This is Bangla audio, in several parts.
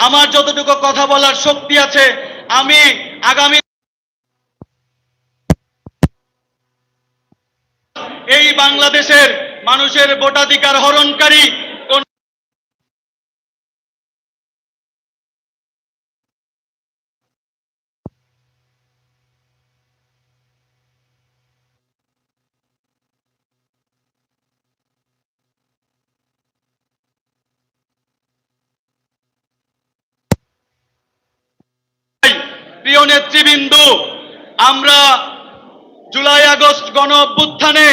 আমার যতটুকু কথা বলার শক্তি আছে আমি আগামী এই বাংলাদেশের মানুষের ভোটাধিকার হরণকারী কোন প্রিয় নেতৃবৃন্দ, আমরা জুলাই আগস্ট গণ অভ্যুত্থানে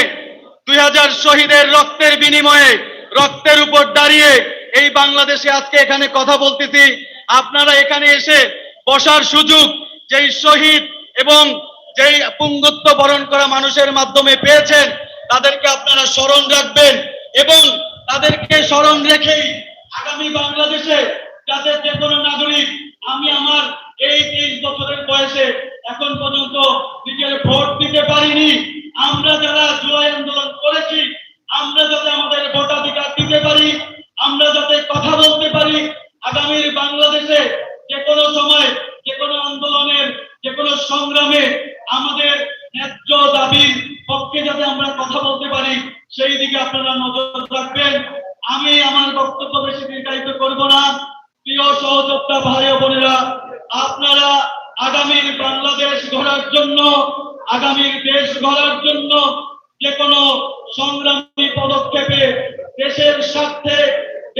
দুই হাজার শহীদের রক্তের বিনিময়ে, রক্তের উপর দাঁড়িয়ে এই বাংলাদেশে আজকে এখানে কথা বলতেছি। আপনারা এখানে এসে বসার সুযোগ যেই শহীদ এবং যেই পুঙ্গত্ব বরণ করা মানুষের মাধ্যমে পেয়েছেন, তাদেরকে আপনারা স্মরণ রাখবেন এবং তাদেরকে স্মরণ রেখেই আগামী বাংলাদেশে যাতে যে কোনো নাগরিক, আমি আমার এই তেইশ বছরের বয়সে এখন পর্যন্ত নিজের ভোট দিতে পারিনি। আমরা যারা জুলাই আন্দোলন করেছি, আমরা যাতে আমাদের আপনারা আগামীর বাংলাদেশ গড়ার জন্য, আগামীর দেশ গড়ার জন্য যে কোনো সংগ্রামী পদক্ষেপে দেশের স্বার্থে,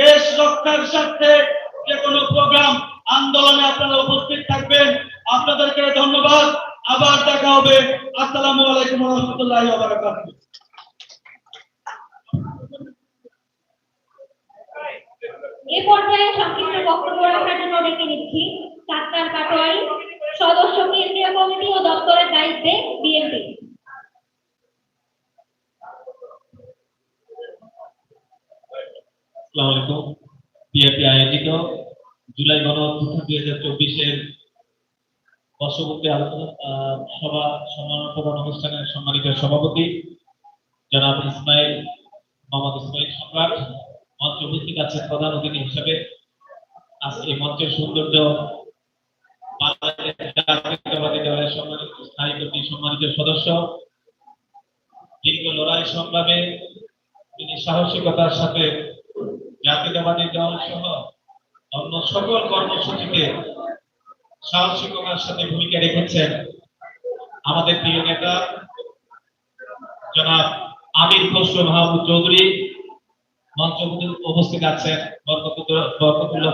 দেশ রক্ষার স্বার্থে যে কোনো প্রোগ্রাম আন্দোলনে আপনারা উপস্থিত থাকবেন। আপনাদেরকে ধন্যবাদ। আবার দেখা হবে। আসসালামু আলাইকুম রহমতুল্লাহ বারাকাতুহু। এ পর্যায়ে সংক্ষিপ্ত বক্তব্য রাখার জন্য ডেকে নিচ্ছি। ডাক্তার কাটোয়ারি, সদস্য কেন্দ্রীয় কমিটি ও দপ্তরের দায়িত্বে বিএনপি জুলাই গণ সভাপতি, জনাব ইসমাইল, মোহাম্মদ ইসমাইল সম্রাট মঞ্চে উপস্থিত আছেন প্রধান অতিথি হিসেবে। আজকে মঞ্চের সৌন্দর্য জাতীয়তাবাদী দলের সম্মানিত স্থায়ী কমিটির সম্মানিত সদস্য দীর্ঘ লড়াই সংগ্রামে তিনি সাহসিকতার সাথে জাতীয়তাবাদী দল সহ অন্য সকল কর্মসূচিতে সাহসিকতার সাথে ভূমিকা রেখেছেন আমাদের প্রিয় নেতা জনাব আমির খসরু মাহমুদ চৌধুরী মঞ্চ উপস্থিত আছেন বরকতুল্লাহ বরকতুল্লাহ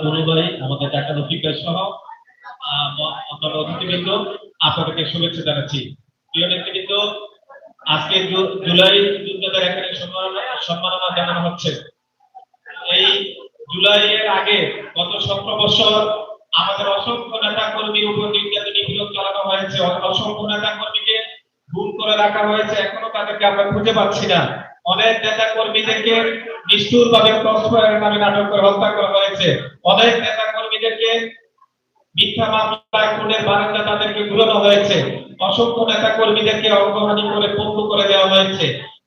আমাদের ডাক্তার রফিক সহ অন্যান্য অতিথিবৃন্দ আপনাদেরকে শুভেচ্ছা জানাচ্ছি। প্রিয় নেতৃবৃন্দ, আজকে জুলাই যুদ্ধদের এখানে সম্মাননা সম্মাননা জানানো হচ্ছে। এই জুলাইয়ের আগে গত সতেরো বছর আমাদের অসংখ্য নেতা কর্মীর উপর নির্যাতন নিপীড়ন চালানো হয়েছে। অসংখ্য নেতা কর্মীকে গুম করে রাখা হয়েছে। এখনও তাদেরকে আমরা খুঁজে পাচ্ছি না। অনেক নেতা কর্মীদেরকে নিষ্ঠুর ভাবে ক্রসফায়ারের নামে নাটক করে হত্যা করা হয়েছে। অনেক নেতা কর্মীদেরকে মিথ্যা মামলায় কোর্টের বারান্দা তাদেরকে ঘুরানো হয়েছে। অসংখ্য নেতা কর্মীদেরকে অবমাননা করে পঙ্গু করে দেওয়া হয়েছে।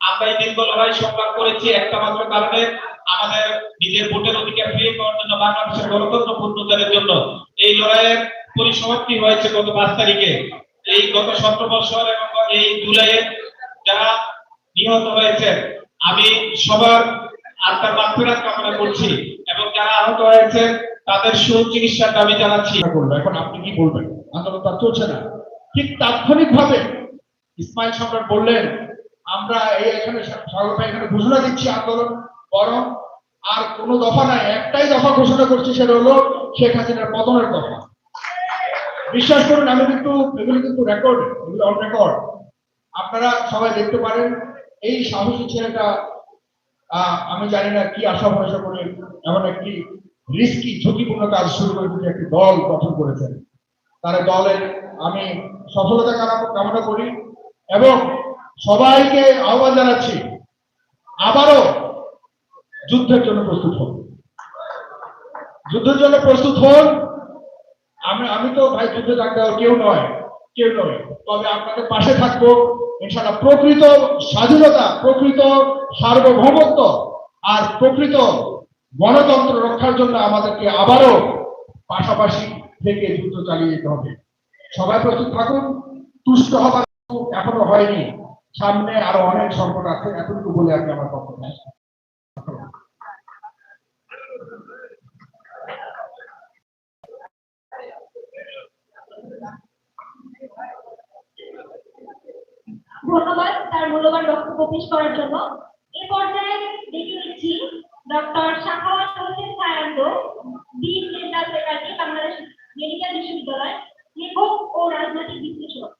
আমরা এই দীর্ঘ লড়াই সংগ্রাম করেছি একটা মাত্র কারণে আমাদের নিজের ভোটের অধিকার ফিরে পাওয়ার জন্য, বাংলাদেশের গণতন্ত্র পুনরুদ্ধারের জন্য। এই লড়াইয়ের পরিসমাপ্তি হয়েছে গত পাঁচ তারিখে। এই গত সতেরো বছর এবং এই জুলাইয়ে যারা নিহত হয়েছে আমি সবার আত্মার মাগফিরাত কামনা করছি এবং যারা আহত হয়েছে তাদের সুচিকিৎসার দাবি জানাচ্ছি। করল এখন আপনি কি বলবেন? আন্দোলন তার চলছে না। ঠিক তাৎক্ষণিক ভাবে ইসমাইল সম্রাট বললেন, আমরা এই এখানে এখানে ঘোষণা দিচ্ছি আন্দোলন, বরং আর কোন দফা নাই। একটাই দফা ঘোষণা করছি, সেটা হলো শেখ হাসিনার পতনের দফা বিশ্বাস করুন, আমি কিন্তু, এগুলো কিন্তু রেকর্ড এগুলো অন রেকর্ড আপনারা সবাই দেখতে পারেন, এই সাহসী ছেলেটা আমি জানি না কি আশা ভরসা করে, এমন একটি রিস্কি ঝুঁকিপূর্ণ কাজ শুরু করে দিতে একটি দল গঠন করেছেন তার দলের আমি সফলতা কামনা- করি এবং সবাইকে আহ্বান জানাচ্ছি, আবারও যুদ্ধের জন্য প্রস্তুত হন। যুদ্ধের জন্য প্রস্তুত হন। আমি আমি তো ভাই যুদ্ধে থাকতে কেউ নয় কেউ নয়। তবে আপনাদের পাশে থাকব, ইনশাআল্লাহ প্রকৃত স্বাধীনতা, প্রকৃত সার্বভৌমত্ব আর প্রকৃত গণতন্ত্র রক্ষার জন্য আমাদেরকে আবারও পাশাপাশি থেকে যুদ্ধ চালিয়ে যেতে হবে। সবাই প্রস্তুত থাকুন, তুষ্ট হবার এখনও হয়নি। সামনে আরও অনেক সংকট আছে, এতটুকু বলে আমি আমার বক্তব্য। ধন্যবাদ তার মূল্যবান বক্তব্য পেশ করার জন্য। Doctor Shakhawat Hossain Sayant, dean dental faculty Bangladesh medical বিশ্ববিদ্যালয় লেখক ও রাজনৈতিক বিশ্লেষক।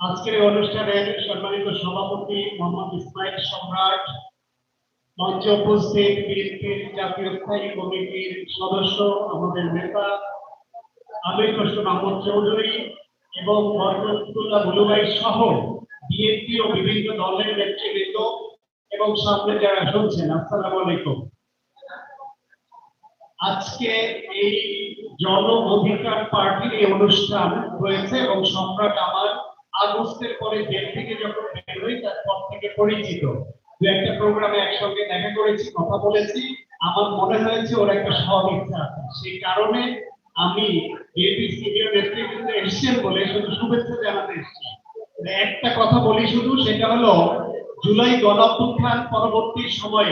আজকের এই অনুষ্ঠানের সম্মানিত সভাপতি মোহাম্মদ ইসমাইল সম্রাট মঞ্চে উপস্থিত বিএনপির জাতীয় স্থায়ী কমিটির সদস্য আমাদের নেতা, আমির খসরু মাহমুদ চৌধুরী এবং বরকতুল্লাহ বুলুভাই সহ বিএনপি ও বিভিন্ন দলের নেতৃবৃন্দ এবং সামনে যারা শুনছেন, আসসালামু আলাইকুম। আজকে এই জন অধিকার পার্টির এই অনুষ্ঠান হয়েছে এবং সম্রাট আমার আগস্টের পরে জেল থেকে যখন বের হই, তারপর থেকে পরিচিত। একটা প্রোগ্রামে একসঙ্গে দেখা করেছি, কথা বলেছি। আমার মনে হয়েছে ওর একটা সব ইচ্ছা আছে। সেই কারণে আমি সিনিয়র নেতৃবৃন্দ এসছেন বলে শুধু শুভেচ্ছা জানাতে এসেছি। একটা কথা বলি শুধু, সেটা হলো, জুলাই গণঅভ্যুত্থান পরবর্তী সময়ে